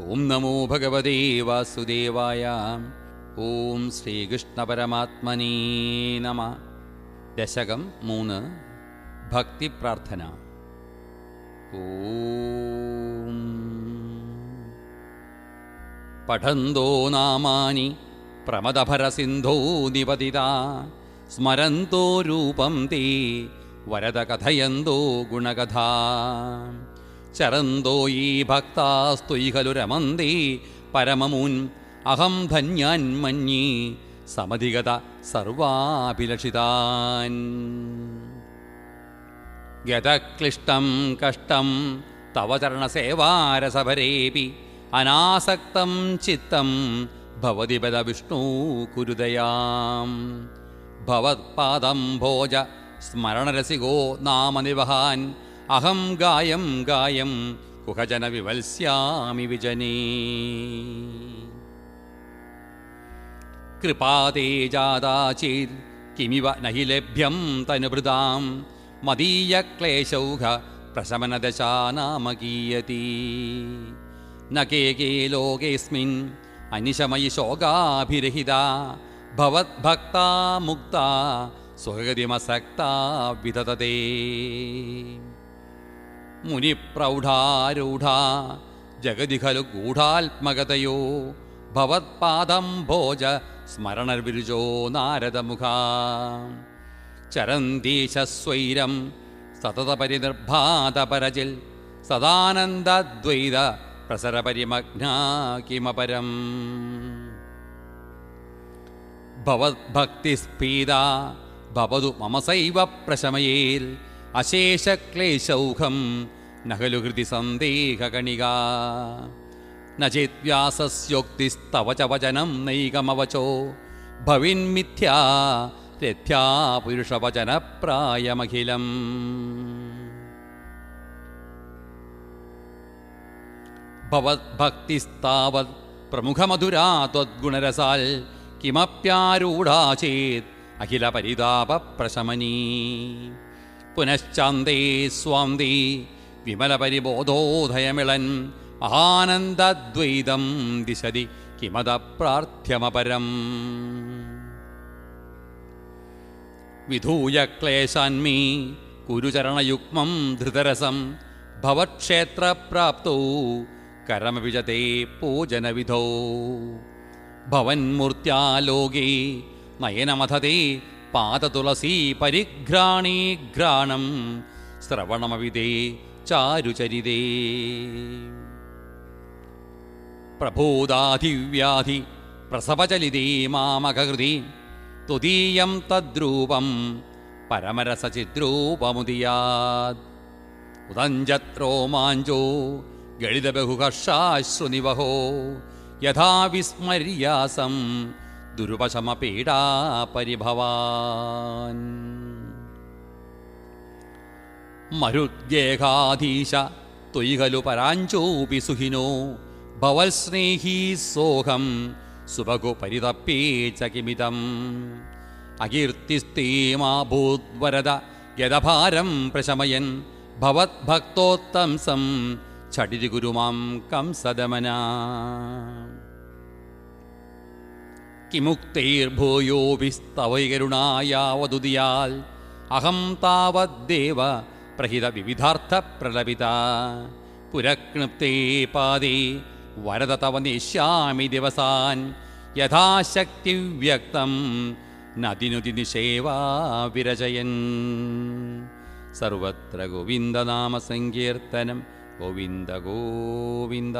ഓം നമോ ഭഗവതേ വാസുദേവായ. ഓം ശ്രീകൃഷ്ണ പരമാത്മനേ നമ. ദശകം മൂന്ന് ഭക്തി പ്രാർത്ഥന. ഓം. പഠന്തോ നാമാനി പ്രമദഭരസിന്ധോ നിപതിത സ്മരന്തോ രൂപം തേ വരദ കഥയന്തോ ഗുണകഥാ ചരന്തോ ഈ ഭക്താസ്തുയി ഖലു രമന്തേ പരമമുൻ അഹം ധന്യാൻ മഞ്ഞി സമധിഗത സർവാഭിലഷിതാൻ. ഗതക്ലിഷ്ടം കഷ്ടം തവ ചരണസേവാരസഭരേപി അനാസക്തം ചിത്തം ഭവതി പദ വിഷ്ണു കുരുദയാം. ഭവത്പാദം ഭോജ സ്മരണരസികോ നാമനിവഹാൻ അഹം ഗായം ഗായം കുഹജന വിവത്സ്യാമി വിജനീ. കൃപാതേ ജാതാചേത് കിമിവ നഹി ലഭ്യം തനുഭൃതാം മദീയക്ലേശൗഘ പ്രശമനദശാനാമകീയതി ന കേ കേ ലോകേസ്മിൻ അനിശമയി ശോകാഭിരഹിത. ഭവത്ഭക്ത മുക്ത സുഹൃതിമസക്ത വിതതതേ മുനിപ്രൗഢാരൂഢ ജഗതി ഖലു ഗൂഢാത്മകതയോ ഭവത്പാദം ഭോജ സ്മരണർവിരുജോ നാരദമുഖ. ചരന്തീശസ്വൈരം സതതപരിനിർഭാതപരജിൽ സദാനന്ദദ്വൈത പ്രസരപരിമഗ്നാ കിമപരം. ഭവദ്ഭക്തിസ്ഫീത ഭവതു മമസൈവ പ്രശമയേൽ അശേഷക്ലേശൗഖം നഖലു ഹൃദി സന്ദേഹകണിക നചേത്വ്യാസസ്യോക്തിസ്തവ ച വചനം നൈകമവചോ. ഭവിന്മിഥ്യാ രഥ്യാ പുരുഷവചനപ്രായമഖിലം ഭവദ്ഭക്തിസ്താവത് പ്രമുഖമധുരാ ത്വദ്ഗുണരസാൽ കിമപ്യാരൂഢാ ചേത് അഖില പരിതാപ പ്രശമനീ പുനശ്ചാന്തേ സ്വാന്തി വിമലപരിബോധോദയമിളൻ മഹാനന്ദദ്വൈതം ദിശതി കിമത പ്രാർത്ഥ്യമപരം വിധൂയ ക്ലേശാന്മീ കുരുചരണയുഗ്മം ധൃതരസം ഭവക്ഷേത്രപ്രാപ്തൗ കരമവിജതേ പൂജനവിധോ. ഭവന്മൂർത്യാലോകേ നയനമഥതേ പാദതുളസീ പരിഘ്രാണീഘ്രാണം ശ്രവണമവിതേ ചാരുചരിതേ. പ്രഭൂതാധിവ്യാധി പ്രസവചലിതേ മാമകൃതി തുതീയം തദ്രൂപം പരമരസചിദ്രൂപമുദിയാത്. ഉദഞ്ചത്രോമാഞ്ചോ ഗളിതബഹുഹർഷാശ്രുനിവഹോ യഥാ വിസ്മര്യാസം ദുരുപശമപീഡാ പരിഭവാൻ. മരുദ്ഗേഹാധീശ ത്വയി ഖലു പരാഞ്ചോപി സുഹിനോ ഭവൽസ്നേഹീ സോഹം സുഭഗു പരിതപ്പേച്ച കിമിതം അകീർത്തിസ്തേമാഭൂദ്വരദ ഗതഭാരം പ്രശമയൻ ഭവത്ഭക്തോത്തംസം ഛടിതി ഗുരുമാം കംസദമന. കിമുക്തൈർഭൂയോഭിസ്തവൈകരുണായാവതുദിയാൽ അഹം താവദ്ദേവ പ്രഹിത വിവിധാർത്ഥ പ്രലപിത പുരക്ണുപ്തേ പാതേ വരദ തവ നിശ്യാമി ദിവസാൻ. യഥാശക്തി വ്യക്തം നദിനുതി നിഷേവാ വിരചയൻ സർവത്ര ഗോവിന്ദനാമ സങ്കീർത്തനം ഗോവിന്ദ ഗോവിന്ദ.